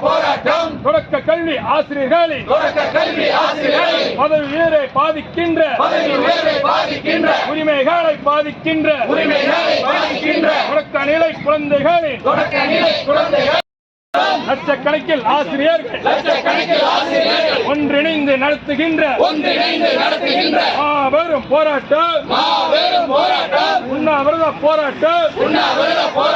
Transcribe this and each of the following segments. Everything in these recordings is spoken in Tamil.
போராட்டம். தொடக்க கல்வி ஆசிரியர்களின் தொடக்க கல்வி ஆசிரியர்களை. பதவி உயரை பாதிக்கின்ற. பதவி உயர்வை பாதிக்கின்ற. உரிமைகளை பாதிக்கின்ற. உரிமைகளை பாதிக்கின்ற. தொடக்க நிலை குழந்தைகளின் தொடக்க நிலை குழந்தைகள். லட்சக்கணக்கில் ஆசிரியர்கள். லட்சக்கணக்கில் ஆசிரியர்கள். ஒன்றிணைந்து நடத்துகின்ற. ஒன்றிணைந்து நடத்துகின்ற. மாபெரும் போராட்டம். மாபெரும் போராட்டம். உண்ணாவிரத போராட்டம். உண்ணாவிரத போராட்டம்.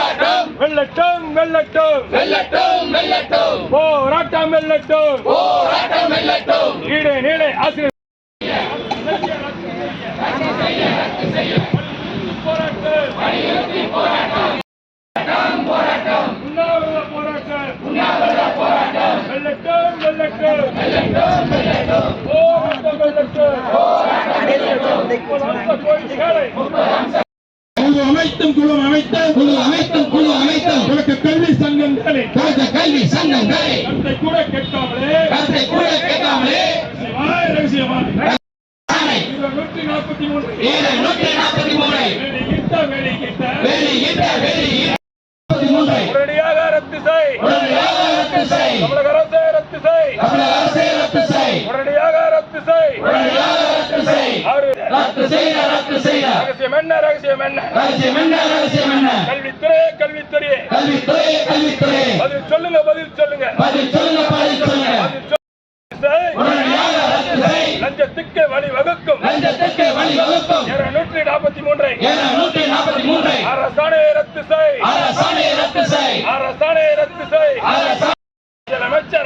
வெள்ளட்டும் வெள்ளட்டும். வெல்லட்டும் வெல்லட்டும் போராட்டம் வெள்ளட்டும். போராட்டம் வெல்லட்டும் ஈடு நிலை ஆசிரியர். போராட்டம் குழு அமைத்தும் குழு அமைத்தும் குழு அமைத்தும் குழு அமைத்தும் தொடக்க கல்வி சங்கங்களை. தொடக்க கல்வி சங்கங்களை. கருத்தை கூட கேட்காமலே. கருத்தை கூட கேட்காமலே. ஆணை நூற்றி நாற்பத்தி மூன்று. நூற்றி நாற்பத்தி உடனடியாக ரத்து செய் உடனடியாக ரத்து செய் தமிழக அரசே ரத்து செய் தமிழக அரசை ரத்து செய் உடனடியாக ரத்து செய் உடனடியாக ரத்து செய் ஆறு ரத்து செய்ய ரத்து செய்ய ரகசியம் என்ன? ரகசியம் என்ன? ரகசியம் என்ன? ரகசியம் என்ன? கல்வித்துறை கல்வித்துறையே. கல்வித்துறை கல்வித்துறை. பதில் சொல்லுங்க பதில் சொல்லுங்க. பதில் சொல்லுங்க பதில் சொல்லுங்க. பதில் சொல்லுங்க செய். உடனடியாக ரத்து செய் லஞ்சத்துக்கு வழி வகுக்கும் லஞ்சத்துக்கு வழிவகுக்கும். இருநூற்றி நாற்பத்தி மூன்றை. ஏழு நூற்றி நாற்பத்தி மூன்றை. அரசாணை ரத்து செய். அரசாணையை ரத்து செய். அரசாணை ரத்து செய். அரசாணை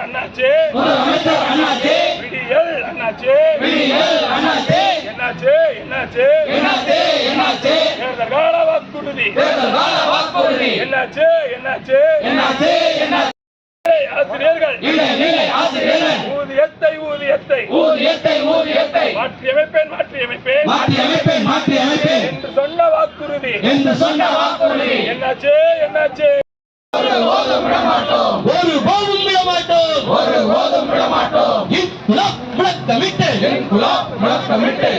அண்ணாச்சி. முதலமைச்சர் அண்ணாச்சி விடியல் அண்ணாச்சி விடியல் அண்ணாச்சி என்னாச்சு? என்னாச்சு? என்னாச்சு? என்னாச்சு தேர்தல் கால வாக்குறுதி. தேர்தல் கால வாக்குறுதி. என்னாச்சு? என்னாச்சு? என்னாச்சு? என்னாச்சு? ஏய், ஆசிரியர்கள். இடைநிலை ஆசிரியர்கள். ஊதியத்தை ஊதியத்தை ஊதியத்தை ஊதியத்தை மாற்றி அமைப்பேன் மாற்றி அமைப்பேன். மாற்றி அமைப்பேன் மாற்றி அமைப்பேன். என்று சொன்ன வாக்குறுதி. என்று சொன்ன வாக்குறுதி. என்னாச்சு? என்னாச்சு? ஒரு போதும் விட மாட்டோம். ஒரு போதும் விட மாட்டோம். ஒரு போதும் விட மாட்டோம். இன்குலாப் முழக்கமிட்டு இன்குலாப் முழக்கமிட்டு